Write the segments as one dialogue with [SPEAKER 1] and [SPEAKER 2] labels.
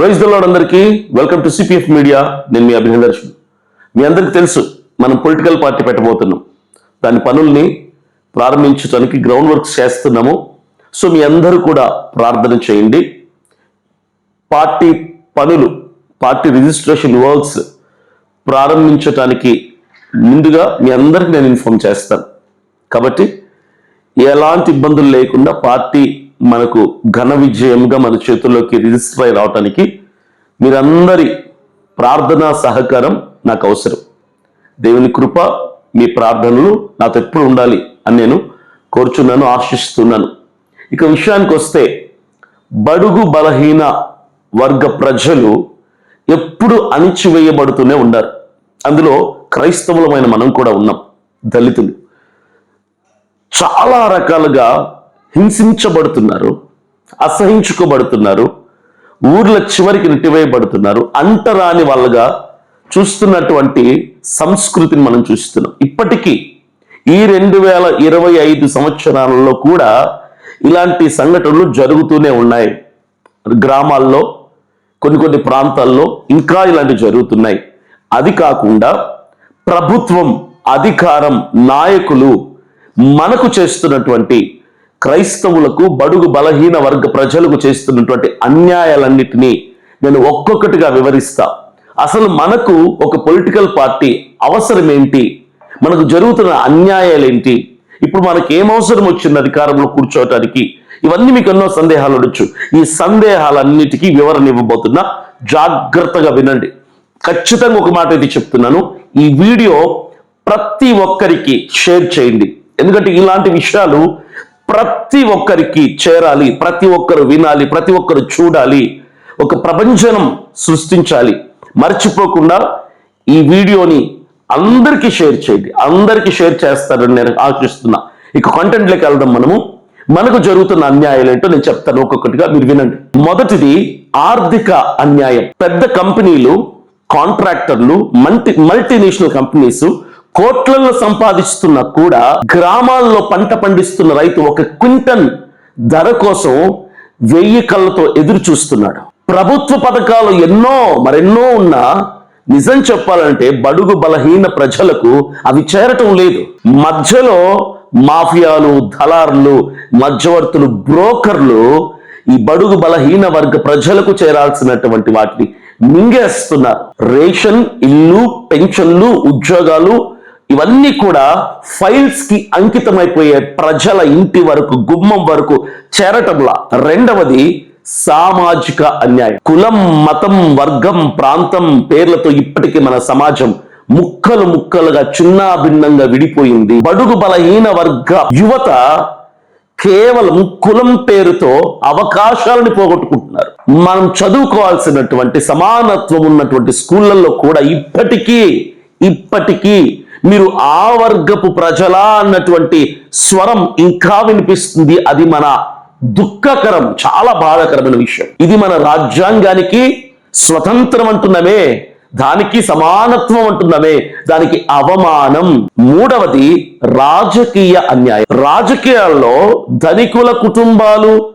[SPEAKER 1] Praise దల్లాడ్ అందరికీ. Welcome to CPF media. నేను మీ అభినందర్శన్. మీ అందరికీ తెలుసు మనం పొలిటికల్ పార్టీ పెట్టబోతున్నాం. దాని పనుల్ని ప్రారంభించడానికి గ్రౌండ్ వర్క్ చేస్తున్నాము. సో మీ అందరూ కూడా ప్రార్థన చేయండి. పార్టీ పనులు పార్టీ రిజిస్ట్రేషన్ వర్క్స్ ప్రారంభించటానికి ముందుగా మీ అందరికి నేను ఇన్ఫార్మ్ చేస్తాను. కాబట్టి ఎలాంటి ఇబ్బందులు లేకుండా పార్టీ మనకు ఘన విజయంగా మన చేతుల్లోకి రిజిస్టర్ అయి రావటానికి మీరందరి ప్రార్థనా సహకారం నాకు అవసరం. దేవుని కృప మీ ప్రార్థనలు నాతో ఎప్పుడు ఉండాలి అని నేను కోరుచున్నాను ఆశిస్తున్నాను. ఇక విషయానికి వస్తే బడుగు బలహీన వర్గ ప్రజలు ఎప్పుడు అణిచివేయబడుతూనే ఉన్నారు. అందులో క్రైస్తవులమైన మనం కూడా ఉన్నాం దళితులు. చాలా రకాలుగా హింసించబడుతున్నారు అసహించుకోబడుతున్నారు. ఊర్ల చివరికి నెట్టివేయబడుతున్నారు. అంటరాని వాళ్ళగా చూస్తున్నటువంటి సంస్కృతిని మనం చూస్తున్నాం. ఇప్పటికీ ఈ రెండు వేల ఇరవై ఐదు సంవత్సరాలలో కూడా ఇలాంటి సంఘటనలు జరుగుతూనే ఉన్నాయి. గ్రామాల్లో కొన్ని కొన్ని ప్రాంతాల్లో ఇంకా ఇలాంటివి జరుగుతున్నాయి. అది కాకుండా ప్రభుత్వం అధికారం నాయకులు మనకు చేస్తున్నటువంటి క్రైస్తవులకు బడుగు బలహీన వర్గ ప్రజలకు చేస్తున్నటువంటి అన్యాయాలన్నిటినీ నేను ఒక్కొక్కటిగా వివరిస్తా. అసలు మనకు ఒక పొలిటికల్ పార్టీ అవసరం ఏంటి మనకు జరుగుతున్న అన్యాయాలు ఏంటి ఇప్పుడు మనకి ఏం అవసరం వచ్చింది అధికారంలో కూర్చోవటానికి ఇవన్నీ మీకు ఎన్నో సందేహాలు ఉండొచ్చు. ఈ సందేహాలన్నిటికీ వివరణ ఇవ్వబోతున్నా. జాగ్రత్తగా వినండి. ఖచ్చితంగా ఒక మాట అయితే చెప్తున్నాను. ఈ వీడియో ప్రతి ఒక్కరికి షేర్ చేయండి. ఎందుకంటే ఇలాంటి విషయాలు ప్రతి ఒక్కరికి చేరాలి ప్రతి ఒక్కరు వినాలి ప్రతి ఒక్కరు చూడాలి ఒక ప్రపంచనం సృష్టించాలి. మర్చిపోకుండా ఈ వీడియోని అందరికీ షేర్ చేయండి. అందరికీ షేర్ చేస్తారని నేను ఆశిస్తున్నా. ఇక కంటెంట్లోకి వెళ్దాం మనము. మనకు జరుగుతున్న అన్యాయాలు ఏంటో నేను చెప్తాను ఒక్కొక్కటిగా మీరు వినండి. మొదటిది ఆర్థిక అన్యాయం. పెద్ద కంపెనీలు కాంట్రాక్టర్లు మల్టీ మల్టీనేషనల్ కంపెనీస్ కోట్లలో సంపాదిస్తున్నా కూడా గ్రామాల్లో పంట పండిస్తున్న రైతు ఒక క్వింటన్ ధర కోసం వెయ్యి కళ్ళతో ఎదురు చూస్తున్నాడు. ప్రభుత్వ పథకాలు ఎన్నో మరెన్నో ఉన్నా నిజం చెప్పాలంటే బడుగు బలహీన ప్రజలకు అవి చేరటం లేదు. మధ్యలో మాఫియాలు దళారులు మధ్యవర్తులు బ్రోకర్లు ఈ బడుగు బలహీన వర్గ ప్రజలకు చేరాల్సినటువంటి వాటిని మింగేస్తున్నారు. రేషన్ ఇల్లు పెన్షన్లు ఉద్యోగాలు ఇవన్నీ కూడా ఫైల్స్కి అంకితమైపోయే ప్రజల ఇంటి వరకు గుమ్మం వరకు చేరటంలా రెండవది సామాజిక అన్యాయం. కులం మతం వర్గం ప్రాంతం పేర్లతో ఇప్పటికీ మన సమాజం ముక్కలు ముక్కలుగా చిన్నా భిన్నంగా విడిపోయింది. బడుగు బలహీన వర్గ యువత కేవలం కులం పేరుతో అవకాశాలను పోగొట్టుకుంటున్నారు. మనం చదువుకోవాల్సినటువంటి సమానత్వం ఉన్నటువంటి స్కూళ్ళల్లో కూడా ఇప్పటికీ ఇప్పటికీ మీరు ఆ వర్గపు ప్రజలా అన్నటువంటి స్వరం ఇంకా వినిపిస్తుంది. అది మన దుఃఖకరం చాలా బాధకరమైన విషయం. ఇది మన రాజ్యాంగానికి స్వతంత్రం అంటున్నమే దానికి సమానత్వం అంటున్నమే దానికి అవమానం. మూడవది రాజకీయ అన్యాయం. రాజకీయాల్లో ధనికుల కుటుంబాలు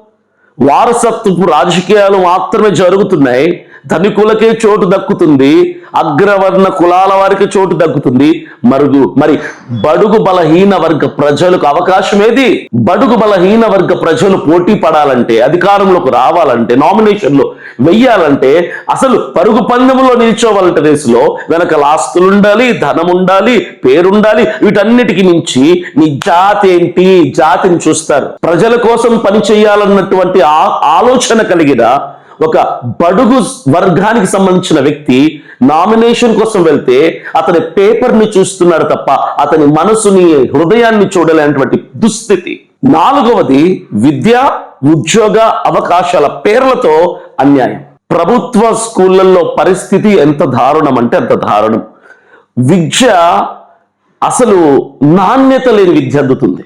[SPEAKER 1] వారసత్వపు రాజకీయాలు మాత్రమే జరుగుతున్నాయి. ధనికులకే చోటు దక్కుతుంది అగ్రవర్ణ కులాల వారికి చోటు దక్కుతుంది. మరుగు మరి బడుగు బలహీన వర్గ ప్రజలకు అవకాశం ఏది? బడుగు బలహీన వర్గ ప్రజలు పోటీ పడాలంటే అధికారంలోకి రావాలంటే నామినేషన్లో వెయ్యాలంటే అసలు పరుగు పందెంలో నిల్చోవాలంటే దేశంలో వెనక ఆస్తులు ఉండాలి ధనం ఉండాలి పేరుండాలి వీటన్నిటికి మించి నీ జాతి ఏంటి? జాతిని చూస్తారు. ప్రజల కోసం పని చేయాలన్నటువంటి ఆ- ఆలోచన కలిగిన ఒక బడుగు వర్గానికి సంబంధించిన వ్యక్తి నామినేషన్ కోసం వెళ్తే అతని పేపర్ని చూస్తున్నారు తప్ప అతని మనసుని హృదయాన్ని చూడలేనటువంటి దుస్థితి. నాలుగవది విద్య ఉద్యోగ అవకాశాల పేర్లతో అన్యాయం. ప్రభుత్వ స్కూళ్ళల్లో పరిస్థితి ఎంత దారుణం అంటే అంత దారుణం. విద్య అసలు నాణ్యత లేని విద్య అందుతుంది.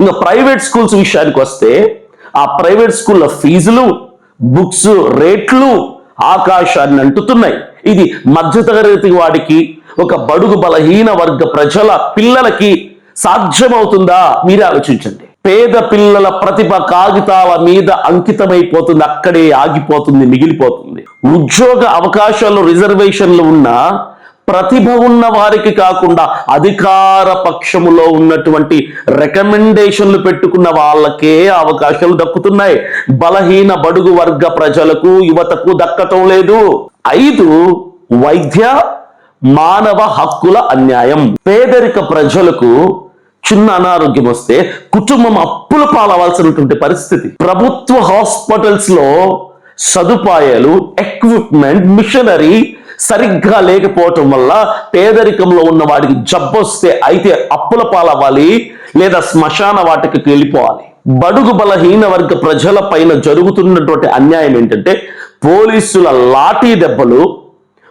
[SPEAKER 1] ఇంకా ప్రైవేట్ స్కూల్స్ విషయానికి వస్తే ఆ ప్రైవేట్ స్కూళ్ళ ఫీజులు బుక్స్ రేట్లు ఆకాశాన్ని అంటుతున్నాయి. ఇది మధ్యతరగతి వాడికి ఒక బడుగు బలహీన వర్గ ప్రజల పిల్లలకి సాధ్యమవుతుందా? మీరే ఆలోచించండి. పేద పిల్లల ప్రతిభ కాగితాల మీద అంకితమైపోతుంది అక్కడే ఆగిపోతుంది మిగిలిపోతుంది. ఉద్యోగ అవకాశాలు రిజర్వేషన్లు ఉన్న ప్రతిభ ఉన్న వారికి కాకుండా అధికార పక్షములో ఉన్నటువంటి రికమెండేషన్లు పెట్టుకున్న వాళ్ళకే అవకాశాలు దక్కుతున్నాయి. బలహీన బడుగు వర్గ ప్రజలకు యువతకు దక్కటం లేదు. ఐదు వైద్య మానవ హక్కుల అన్యాయం. పేదరిక ప్రజలకు చిన్న అనారోగ్యం వస్తే కుటుంబం అప్పుల పాలవలసినటువంటి పరిస్థితి. ప్రభుత్వ హాస్పిటల్స్లో సదుపాయాలు ఎక్విప్మెంట్ మిషనరీ సరిగ్గా లేకపోవటం వల్ల పేదరికంలో ఉన్న వాడికి జబ్బొస్తే అయితే అప్పుల పాలవ్వాలి లేదా శ్మశాన వాటికి వెళ్ళిపోవాలి. బడుగు బలహీన వర్గ ప్రజల పైన జరుగుతున్నటువంటి అన్యాయం ఏంటంటే పోలీసుల లాఠీ దెబ్బలు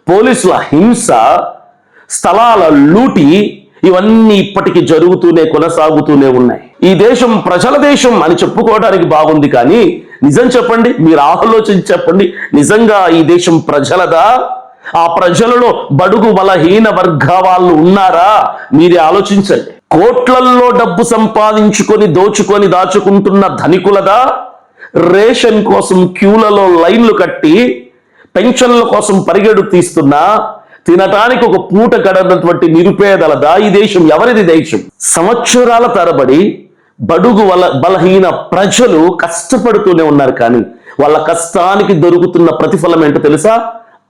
[SPEAKER 1] పోలీసుల హింస స్థలాల లూటి ఇవన్నీ ఇప్పటికీ జరుగుతూనే కొనసాగుతూనే ఉన్నాయి. ఈ దేశం ప్రజల దేశం అని చెప్పుకోవడానికి బాగుంది కానీ నిజం చెప్పండి మీరు ఆలోచించి చెప్పండి నిజంగా ఈ దేశం ప్రజలదా? ఆ ప్రజలలో బడుగు బలహీన వర్గ వాళ్ళు ఉన్నారా? మీరే ఆలోచించండి. కోట్లల్లో డబ్బు సంపాదించుకొని దోచుకొని దాచుకుంటున్న ధనికులదా? రేషన్ కోసం క్యూలలో లైన్లు కట్టి పెన్షన్ల కోసం పరిగెడు తీస్తున్నా? తినటానికి ఒక పూట గడనటువంటి నిరుపేదలదా? ఈ దేశం ఎవరిది దేశం? సంవత్సరాల తరబడి బడుగు వల బలహీన ప్రజలు కష్టపడుతూనే ఉన్నారు కానీ వాళ్ళ కష్టానికి దొరుకుతున్న ప్రతిఫలం ఏంటో తెలుసా?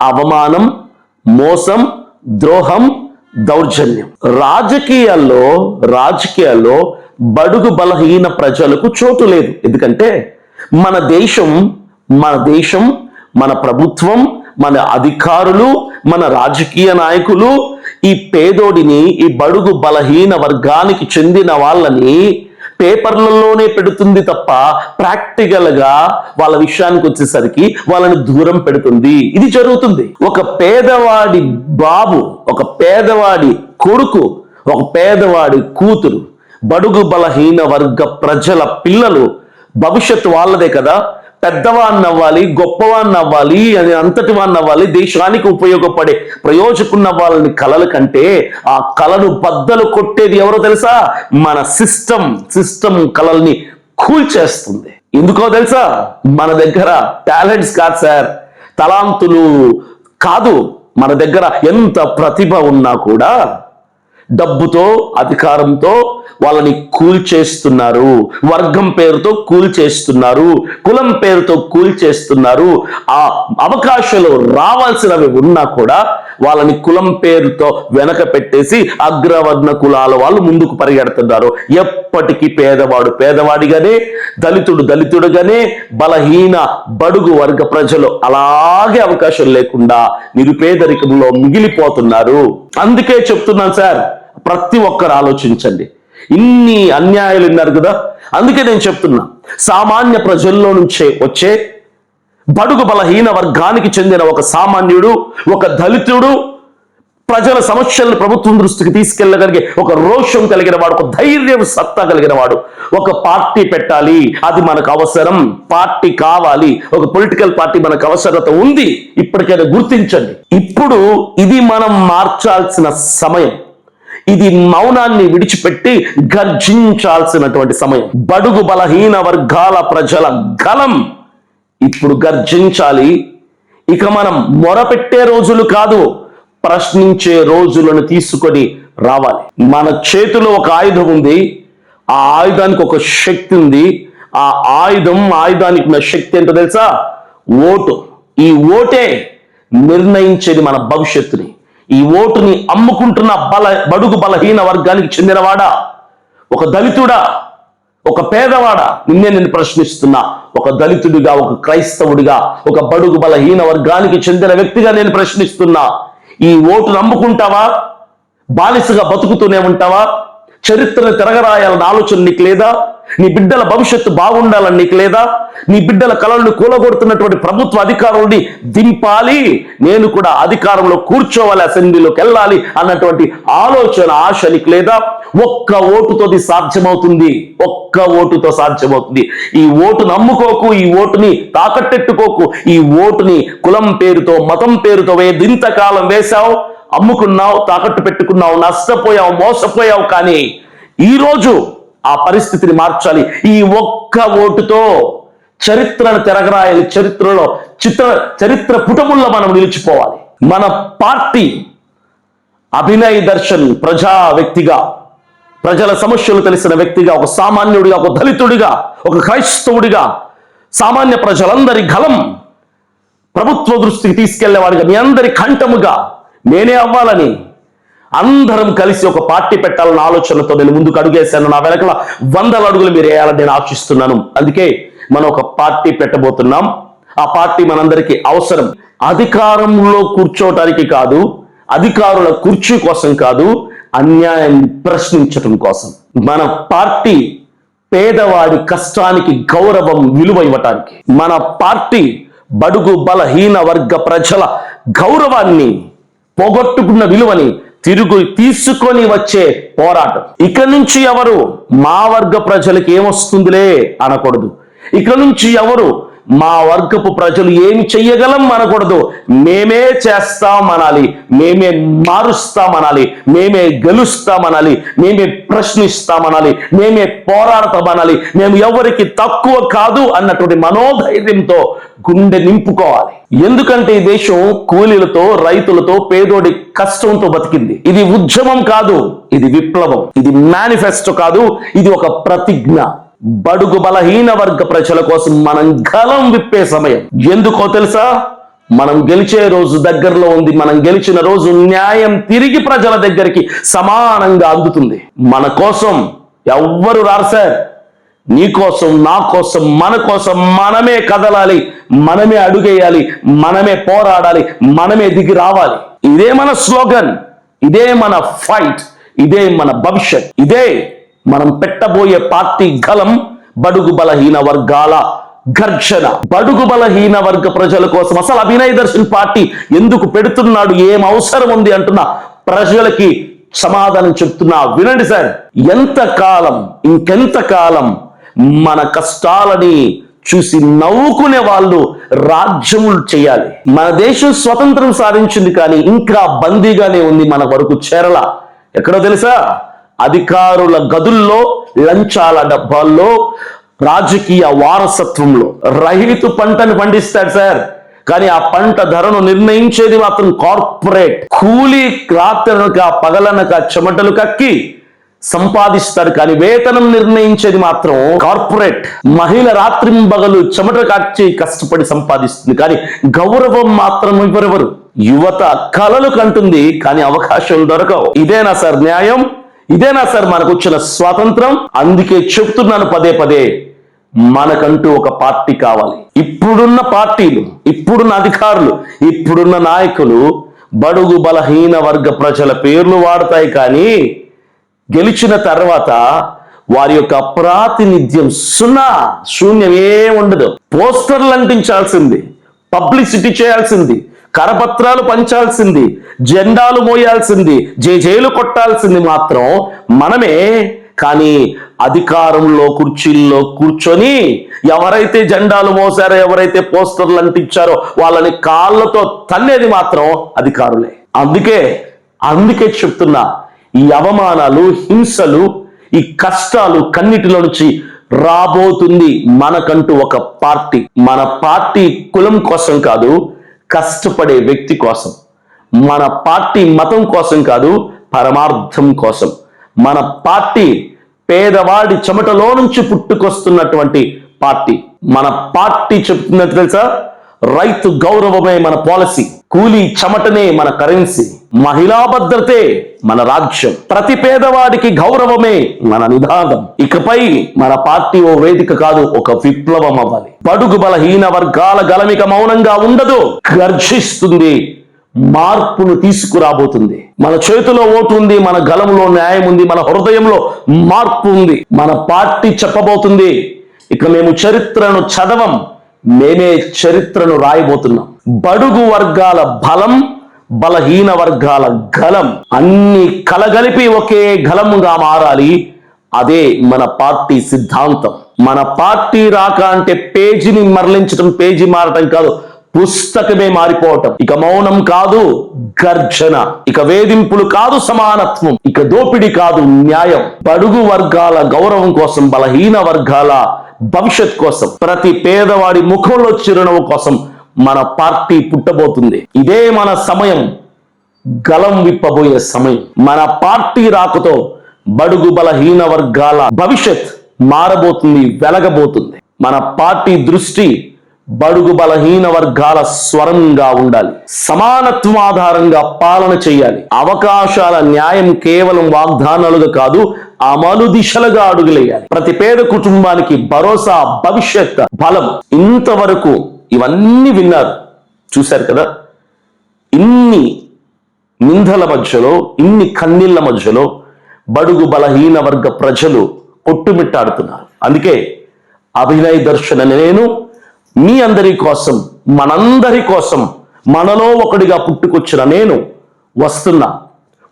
[SPEAKER 1] అవమానం మోసం ద్రోహం దౌర్జన్యం. రాజకీయాల్లో రాజకీయాల్లో బడుగు బలహీన ప్రజలకు చోటు లేదు. ఎందుకంటే మన దేశం మన దేశం మన ప్రభుత్వం మన అధికారులు మన రాజకీయ నాయకులు ఈ పేదోడిని ఈ బడుగు బలహీన వర్గానికి చెందిన వాళ్ళని పేపర్లలోనే పెడుతుంది తప్ప ప్రాక్టికల్గా వాళ్ళ విషయానికి వచ్చేసరికి వాళ్ళని దూరం పెడుతుంది. ఇది జరుగుతుంది. ఒక పేదవాడి బాబు ఒక పేదవాడి కొడుకు ఒక పేదవాడి కూతురు బడుగు బలహీన వర్గ ప్రజల పిల్లలు భవిష్యత్తు వాళ్ళదే కదా. పెద్దవాడిని అవ్వాలి గొప్పవాడిని అవ్వాలి అని అంతటి వాడిని అవ్వాలి దేశానికి ఉపయోగపడే ప్రయోజకున్న వాళ్ళని కళలు కంటే ఆ కళను బద్దలు కొట్టేది ఎవరో తెలుసా? మన సిస్టమ్ సిస్టమ్ కళల్ని కూల్చేస్తుంది. ఎందుకో తెలుసా? మన దగ్గర టాలెంట్స్ కాదు సార్. తలాంతులు కాదు. మన దగ్గర ఎంత ప్రతిభ ఉన్నా కూడా డబ్బుతో అధికారంతో వాళ్ళని కూల్చేస్తున్నారు. వర్గం పేరుతో కూల్చేస్తున్నారు. కులం పేరుతో కూల్చేస్తున్నారు. ఆ అవకాశాలు రావాల్సినవి ఉన్నా కూడా వాళ్ళని కులం పేరుతో వెనక పెట్టేసి అగ్రవర్ణ కులాల వాళ్ళు ముందుకు పరిగెడుతున్నారు. ఎప్పటికీ పేదవాడు పేదవాడిగానే దళితుడు దళితుడుగానే బలహీన బడుగు వర్గ ప్రజలు అలాగే అవకాశం లేకుండా నిరుపేదరికంలో మిగిలిపోతున్నారు. అందుకే చెప్తున్నాను సార్ ప్రతి ఒక్కరు ఆలోచించండి. ఇన్ని అన్యాయాలు ఉన్నారు కదా అందుకే నేను చెప్తున్నా. సామాన్య ప్రజల్లో నుంచే వచ్చే బడుగు బలహీన వర్గానికి చెందిన ఒక సామాన్యుడు ఒక దళితుడు ప్రజల సమస్యలను ప్రభుత్వం దృష్టికి తీసుకెళ్ళగలిగే ఒక రోషం కలిగిన వాడు ఒక ధైర్యం సత్తా కలిగిన వాడు. ఒక పార్టీ పెట్టాలి అది మనకు అవసరం. పార్టీ కావాలి ఒక పొలిటికల్ పార్టీ మనకు అవసరత ఉంది. ఇప్పటికైనా గుర్తించండి. ఇప్పుడు ఇది మనం మార్చాల్సిన సమయం. ఇది మౌనాన్ని విడిచిపెట్టి గర్జించాల్సినటువంటి సమయం. బడుగు బలహీన వర్గాల ప్రజల గలం ఇప్పుడు గర్జించాలి. ఇక మనం మొరపెట్టే రోజులు కాదు. ప్రశ్నించే రోజులను తీసుకొని రావాలి. మన చేతిలో ఒక ఆయుధం ఉంది. ఆ ఆయుధానికి ఒక శక్తి ఉంది. ఆ ఆయుధం ఆయుధానికి ఉన్న శక్తి ఏంటో తెలుసా? ఓటు. ఈ ఓటే నిర్ణయించేది మన భవిష్యత్తుని. ఈ ఓటుని అమ్ముకుంటున్న బల బడుగు బలహీన వర్గానికి చెందినవాడా? ఒక దళితుడా? ఒక పేదవాడా? నిన్నే నేను ప్రశ్నిస్తున్నా. ఒక దళితుడిగా ఒక క్రైస్తవుడిగా ఒక బడుగు బలహీన వర్గానికి చెందిన వ్యక్తిగా నేను ప్రశ్నిస్తున్నా. ఈ ఓటు నమ్ముకుంటావా? బానిసగా బతుకుతూనే ఉంటావా? చరిత్రను తిరగరాయాలన్న ఆలోచన నీకు లేదా? నీ బిడ్డల భవిష్యత్తు బాగుండాలని నీకు లేదా? నీ బిడ్డల కళలను కూలగొడుతున్నటువంటి ప్రభుత్వ అధికారుల్ని దింపాలి. నేను కూడా అధికారంలో కూర్చోవాలి అసెంబ్లీలోకి వెళ్ళాలి అన్నటువంటి ఆలోచన ఆశ నీకు లేదా? ఒక్క ఓటుతోది సాధ్యమవుతుంది. ఒక్క ఓటుతో సాధ్యమవుతుంది. ఈ ఓటు నమ్ముకోకు ఈ ఓటుని తాకట్టెట్టుకోకు ఈ ఓటుని కులం పేరుతో మతం పేరుతో వే ఇంతకాలం వేశావు అమ్ముకున్నావు తాకట్టు పెట్టుకున్నావు నష్టపోయావు మోసపోయావు కానీ ఈ రోజు ఆ పరిస్థితిని మార్చాలి. ఈ ఒక్క ఓటుతో చరిత్రను తిరగరాయాలి చరిత్రలో చిత్ర చరిత్ర పుటముల్లో మనం నిలిచిపోవాలి. మన పార్టీ అభినయ్ దర్శన్ ప్రజా వ్యక్తిగా ప్రజల సమస్యలు తెలిసిన వ్యక్తిగా ఒక సామాన్యుడిగా ఒక దళితుడిగా ఒక క్రైస్తవుడిగా సామాన్య ప్రజలందరి గలం ప్రభుత్వ దృష్టికి తీసుకెళ్ళేవాడిగా మీ అందరి కంఠముగా నేనే అవ్వాలని అందరం కలిసి ఒక పార్టీ పెట్టాలన్న ఆలోచనతో నేను ముందుకు అడుగేశాను. నా వెనకల వందల అడుగులు మీరు వేయాలని నేను ఆశిస్తున్నాను. అందుకే మనం ఒక పార్టీ పెట్టబోతున్నాం. ఆ పార్టీ మనందరికీ అవసరం. అధికారంలో కూర్చోటానికి కాదు అధికారుల కుర్చీ కోసం కాదు అన్యాయాన్ని ప్రశ్నించటం కోసం. మన పార్టీ పేదవాడి కష్టానికి గౌరవం విలువ ఇవ్వటానికి మన పార్టీ బడుగు బలహీన వర్గ ప్రజల గౌరవాన్ని పోగొట్టుకున్న విలువని తిరుగు తీసుకొని వచ్చే పోరాటం. ఇక నుంచి ఎవరు మా వర్గ ప్రజలకు ఏమొస్తుందిలే అనకూడదు. ఇక నుంచి ఎవరు మా వర్గపు ప్రజలు ఏమి చెయ్యగలం అనకూడదు. మేమే చేస్తామనాలి. మేమే మారుస్తామనాలి. మేమే గెలుస్తామనాలి. మేమే ప్రశ్నిస్తామనాలి. మేమే పోరాడతామనాలి. మేము ఎవరికి తక్కువ కాదు అన్నటువంటి మనోధైర్యంతో గుండె నింపుకోవాలి. ఎందుకంటే ఈ దేశం కూలీలతో రైతులతో పేదోడి కష్టంతో బతికింది. ఇది ఉద్యమం కాదు. ఇది విప్లవం. ఇది మేనిఫెస్టో కాదు. ఇది ఒక ప్రతిజ్ఞ. బడుగు బలహీన వర్గ ప్రజల కోసం మనం గలం విప్పే సమయం. ఎందుకో తెలుసా? మనం గెలిచే రోజు దగ్గరలో ఉంది. మనం గెలిచిన రోజు న్యాయం తిరిగి ప్రజల దగ్గరికి సమానంగా అందుతుంది. మన కోసం ఎవ్వరు రారు సార్. నీ కోసం నా కోసం మన కోసం మనమే కదలాలి మనమే అడుగేయాలి మనమే పోరాడాలి మనమే దిగి రావాలి. ఇదే మన స్లోగన్ ఇదే మన ఫైట్ ఇదే మన భవిష్యత్ ఇదే మనం పెట్టబోయే పార్టీ గలం బడుగు బలహీన వర్గాల ఘర్షణ. బడుగు బలహీన వర్గ ప్రజల కోసం అసలు అభినయ దర్శన్ పార్టీ ఎందుకు పెడుతున్నాడు? ఏం అవసరం ఉంది అంటున్న ప్రజలకి సమాధానం చెప్తున్నా. వినండి సార్ ఎంత కాలం ఇంకెంత కాలం మన కష్టాలని చూసి నవ్వుకునే వాళ్ళు రాజ్యములు చేయాలి. మన దేశం స్వతంత్రం సాధించింది కానీ ఇంకా బందీగానే ఉంది మన వరకు చేరల. ఎక్కడో తెలుసా? అధికారుల గదుల్లో లంచాల డబ్బాల్లో రాజకీయ వారసత్వంలో. రైతు పంటను పండిస్తాడు సార్. కానీ ఆ పంట ధరను నిర్ణయించేది మాత్రం కార్పొరేట్. కూలీ రాత్రనక పగలనక చెమటలు కక్కి సంపాదిస్తారు. కానీ వేతనం నిర్ణయించేది మాత్రం కార్పొరేట్. మహిళ రాత్రింబగలు చెమట కాచి కష్టపడి సంపాదిస్తుంది. కానీ గౌరవం మాత్రం ఇవ్వరెవరు యువత కలలు కంటుంది. కానీ అవకాశాలు దొరకవు. ఇదేనా సార్ న్యాయం? ఇదేనా సార్ మనకు వచ్చిన స్వాతంత్రం? అందుకే చెప్తున్నాను పదే పదే మనకంటూ ఒక పార్టీ కావాలి. ఇప్పుడున్న పార్టీలు ఇప్పుడున్న అధికారులు ఇప్పుడున్న నాయకులు బడుగు బలహీన వర్గ ప్రజల పేర్లు వాడతాయి కానీ గెలిచిన తర్వాత వారి యొక్క ప్రాతినిధ్యం సున్నా శూన్యం ఏ ఉండదు. పోస్టర్లు అంటించాల్సింది పబ్లిసిటీ చేయాల్సింది కరపత్రాలు పంచాల్సింది జెండాలు మోయాల్సింది జేజేలు కొట్టాల్సింది మాత్రం మనమే. కానీ అధికారంలో కుర్చీల్లో కూర్చొని ఎవరైతే జెండాలు మోసారో ఎవరైతే పోస్టర్లు అంటించారో వాళ్ళని కాళ్ళతో తన్నేది మాత్రం అధికారులే. అందుకే అందుకే చెప్తున్నా ఈ అవమానాలు హింసలు ఈ కష్టాలు కన్నిటిలో నుంచి రాబోతుంది మనకంటూ ఒక పార్టీ. మన పార్టీ కులం కోసం కాదు కష్టపడే వ్యక్తి కోసం. మన పార్టీ మతం కోసం కాదు పరమార్థం కోసం. మన పార్టీ పేదవాడి చెమటలో నుంచి పుట్టుకొస్తున్నటువంటి పార్టీ. మన పార్టీ చెప్తున్నట్టు తెలుసా? రైతు గౌరవమే మన పాలసీ. కూలీ చెమటనే మన కరెన్సీ మహిళా భద్రతే మన రాజ్యం. ప్రతి పేదవాడికి గౌరవమే మన నిదానం. ఇకపై మన పార్టీ ఓ వేదిక కాదు ఒక విప్లవం అవ్వాలి. బడుగు బలహీన వర్గాల గలమిక మౌనంగా ఉండదు గర్జిస్తుంది మార్పును తీసుకురాబోతుంది. మన చేతిలో ఓటు ఉంది మన గలంలో న్యాయం ఉంది మన హృదయంలో మార్పు ఉంది. మన పార్టీ చెప్పబోతుంది ఇక మేము చరిత్రను చదవం మేమే చరిత్రను రాయబోతున్నాం. బడుగు వర్గాల బలం బలహీన వర్గాల గలం. అన్ని కలగలిపి ఒకే గలముగా మారాలి. అదే మన పార్టీ సిద్ధాంతం. మన పార్టీ రాక అంటే పేజీని మరలించడం పేజీ మారటం కాదు పుస్తకమే మారిపోవటం. ఇక మౌనం కాదు గర్జన. ఇక వేధింపులు కాదు సమానత్వం. ఇక దోపిడి కాదు న్యాయం. బడుగు వర్గాల గౌరవం కోసం బలహీన వర్గాల భవిష్యత్ కోసం ప్రతి పేదవాడి ముఖంలో చిరునవ్వు కోసం మన పార్టీ పుట్టబోతుంది. ఇదే మన సమయం. గలం విప్పబోయే సమయం. మన పార్టీ రాకతో బడుగు బలహీన వర్గాల భవిష్యత్ మారబోతుంది వెలగబోతుంది. మన పార్టీ దృష్టి బడుగు బలహీన వర్గాల స్వరంగా ఉండాలి. సమానత్వం ఆధారంగా పాలన చేయాలి. అవకాశాల న్యాయం కేవలం వాగ్దానాలుగా కాదు అమలు దిశలుగా అడుగులేయాలి. ప్రతి పేద కుటుంబానికి భరోసా భవిష్యత్ బలం. ఇంతవరకు ఇవన్నీ విన్నారు. చూశారు కదా? ఇన్ని నిందల మధ్యలో ఇన్ని కన్నీళ్ళ మధ్యలో బడుగు బలహీన వర్గ ప్రజలు కొట్టుమిట్టాడుతున్నారు. అందుకే అభినయ దర్శన నేను మీ అందరి కోసం మనందరి కోసం మనలో ఒకడిగా పుట్టుకొచ్చిన నేను వస్తున్నా.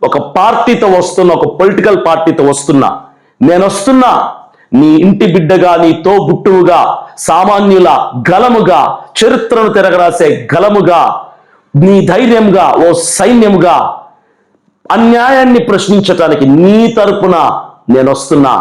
[SPEAKER 1] ఒక పార్టీతో వస్తున్నా ఒక పొలిటికల్ పార్టీతో వస్తున్నా. నేను వస్తున్నా. నీ ఇంటి బిడ్డగా నీ తోబుట్టువుగా సామాన్యుల గలముగా చరిత్రను తిరగరాసే గలముగా నీ ధైర్యంగా ఓ సైన్యముగా అన్యాయాన్ని ప్రశ్నించటానికి నీ తరపున నేను వస్తున్నా